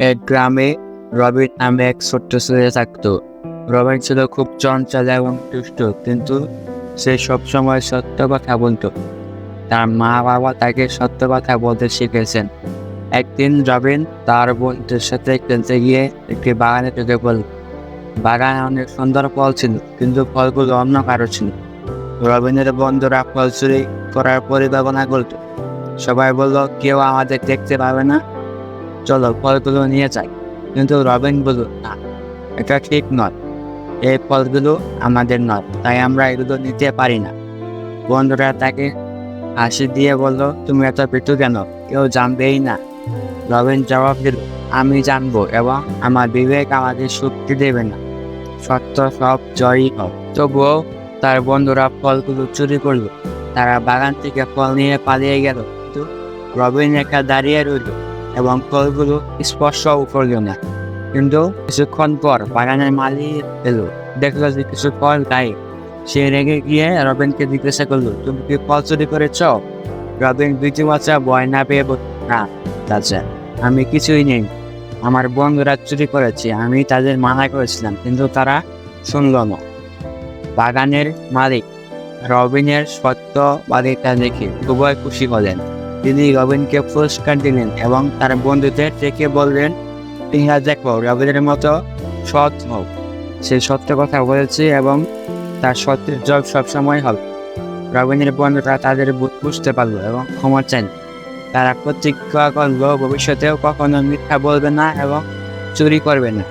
এক গ্রামে রবিন নামে এক ছোট্ট ছেলে থাকতো। রবিন ছিল খুব চঞ্চল এবং দুষ্ট কিন্তু সে সবসময় সত্য কথা বলতো। তার মা বাবা তাকে সত্য কথা বলতে শিখেছেন। একদিন রবিন তার বন্ধুদের সাথে খেলতে গিয়ে একটি বাগানে ঢুকে পড়ল। বাগানে অনেক সুন্দর ফল ছিল, কিন্তু ফলগুলো অন্য কারও ছিল। রবিনের বন্ধুরা ফল চুরি করার পরিকল্পনা করতো। সবাই বলল, কেউ আমাদের দেখতে পাবে না? চলো, ফলগুলো নিয়ে যাই। কিন্তু রবিন বলল, না, এটা ঠিক নয়। এই ফলগুলো আমাদের নয়, তাই আমরা এগুলো নিতে পারি না। বন্ধুরা তাকে হাসি দিয়ে বলল, তুমি এত পিটু কেন? কেউ জানবেই না। রবিন জবাব দিল, আমি জানব এবং আমার বিবেক আমাকে শক্তি দেবে না। সত্য সব জয়ই হোক। তবুও তার বন্ধুরা ফলগুলো চুরি করল। তারা বাগান থেকে ফল নিয়ে পালিয়ে গেল, কিন্তু রবিন একা দাঁড়িয়ে রইল। এবং ফলগুলো স্পর্শও করল না। কিন্তু কিছুক্ষণ পর বাগানের মালিক এলো। দেখল যে কিছু ফল গায়ে সে রেগে গিয়ে রবিনকে জিজ্ঞাসা করল, তুমি কি ফল চুরি করেছ? রবিন দুইটি বাচ্চা ভয় না পেয়ে না চাচা আমি কিছুই নেই। আমার বন্ধুরা চুরি করেছে, আমি তাদের মানা করেছিলাম, কিন্তু তারা শুনল না। বাগানের মালিক রবিনের সত্যবাদিতা দেখে খুবই খুশি হলেন। তিনি রবিনকে পুরস্কার দিলেন এবং তার বন্ধুদের ডেকে বললেন, ইহা দেখো, রবিনের মতো সৎ হোক সে সত্য কথা বলেছে এবং তার সত্যের জব সবসময় হবে। রবিনের বন্ধুরা তাদের বুঝতে পারল এবং ক্ষমা চাইল তারা প্রতিজ্ঞা করল ভবিষ্যতেও কখনো মিথ্যা বলবে না এবং চুরি করবে না।